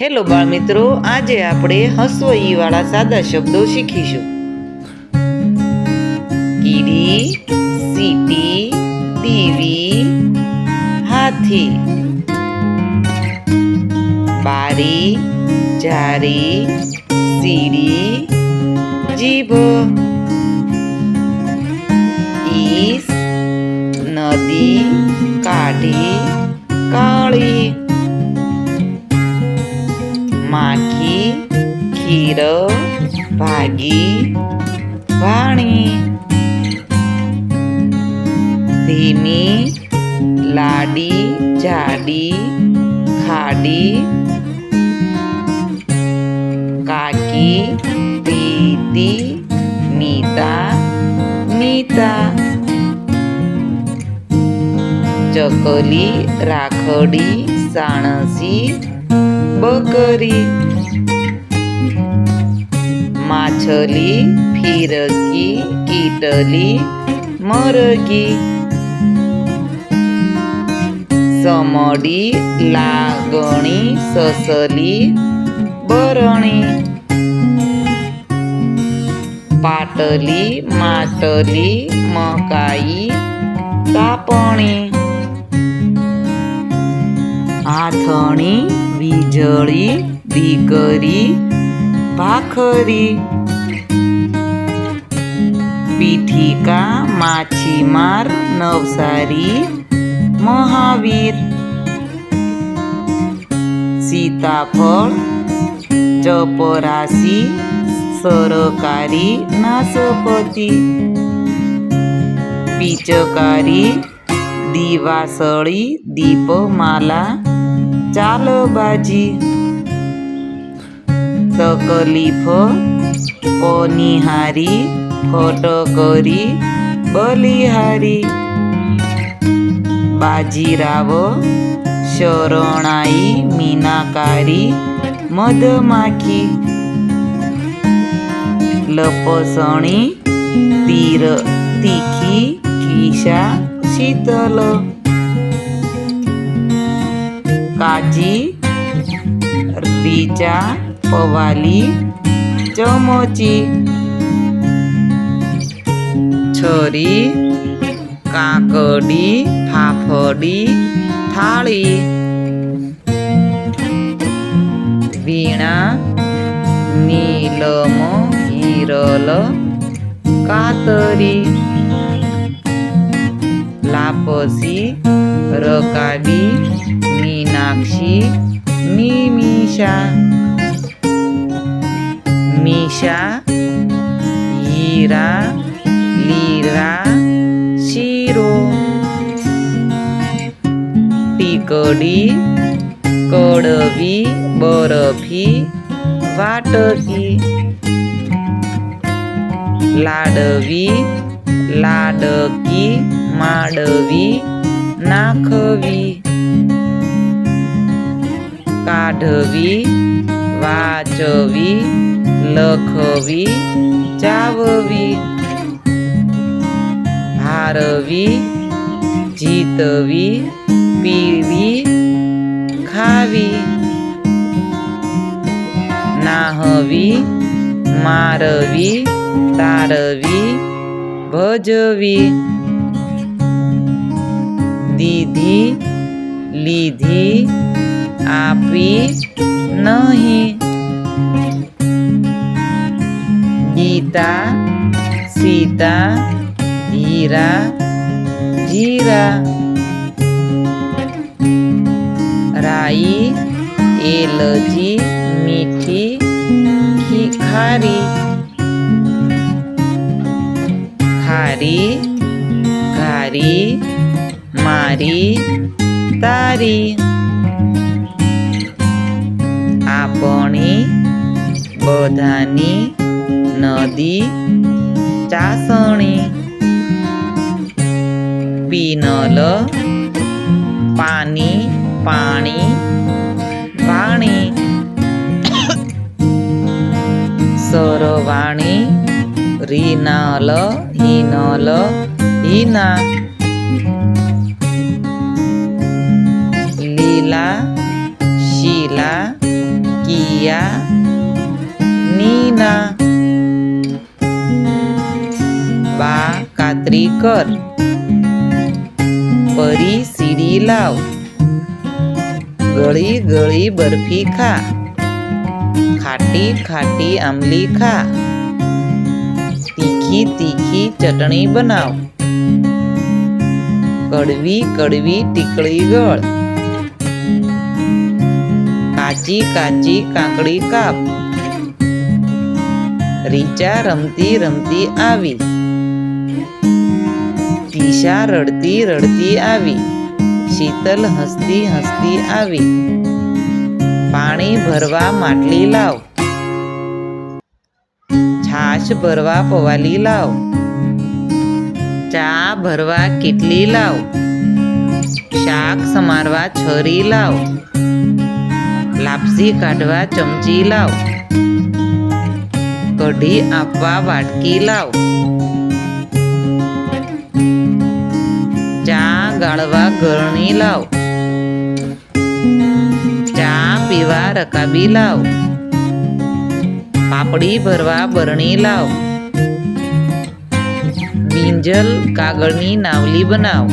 Hello બાળ મિત્રો આજે આપણે હસવઈ વાળા સાદા શબ્દો શીખીશું. કીડી, સીટી દીવી હાથી. બારી, જારી, સીડી, જીભ. ઈસ, નદી, કાઢી, કાળી. માખી, ખીર, ભાગી, વાણી, ધીમી, લાડી, જાડી, ખાડી, કાકી, પીતી, નીતા નીતા, ચકલી, રાખડી, સાણસી बकरी. माछली फिरकी कीटली मरगी. समडी लागणी ससली बरणी. पाटली माटली मकाई तापणी. आथणी વીજળી દીકરી ભાખરી પીઠિકા માછીમાર નવસારી મહાવીર સીતાફળ ચપરાસી સરકારી નાસપતિ પિચકારી દિવાસળી દીપમાલા জালবাজি। তকলিফ অনিহারি ফটকরি বলিহারি। বাজিরাব শরণাই মিনাকারি মধমাখি। লপসণী তীর তিখি কিসা শীতল। કાચી રીચા પવાલી ચમચી છરી કાકડી ફાફડી થાળી વીણા નીલમ હિરલ કાતરી લાપસી રકાબી મીનાક્ષી નિમિષા મીશા હીરા લીરા શીરો ટીકડી કડવી બરફી વાટકી લાડવી લાડકી માંડવી નાખવી કાઢવી વાચવી લખવી ચાવવી હારવી જીતવી પીવી ખાવી નાહવી મારવી તારવી ભજવી દીધી લીધી આપી નહીં ગીતા સીતા હીરા જીરા રાઈ એલચી મીઠી ખી ખારી ખારી ઘારી મારી તારી આપણી બધાની નદી ચાસણી. પીનલ પાણી પાણી પાણી સરવાણી રીનાલ હિનલ હિના. લીલા શીલા María, Nina, बा कात्री कर परी सिडी लाव गळी गळी बर्फी खा खाटी खाटी आंबली खा तिखी तिखी चटणी बनाव कडवी कडवी टिकळी गळ કાચી કાચી કાકડી કાપ રીચા રમતી રમતી આવી ટીશા રડતી રડતી આવી શીતલ હસતી હસતી આવી પાણી ભરવા માટલી લાવ છાશ ભરવા પવાલી લાવ ચા ભરવા કેટલી લાવ શાક સમારવા છરી લાવ લાપસી કાઢવા ચમચી લાવ. કઢી આપવા વાટકી લાવ. ચા ગાળવા ગરણી લાવ. ચા પીવા રકાબી લાવ. પાપડી ભરવા બરણી લાવ. બિંજલ કાગળની નાવલી બનાવ.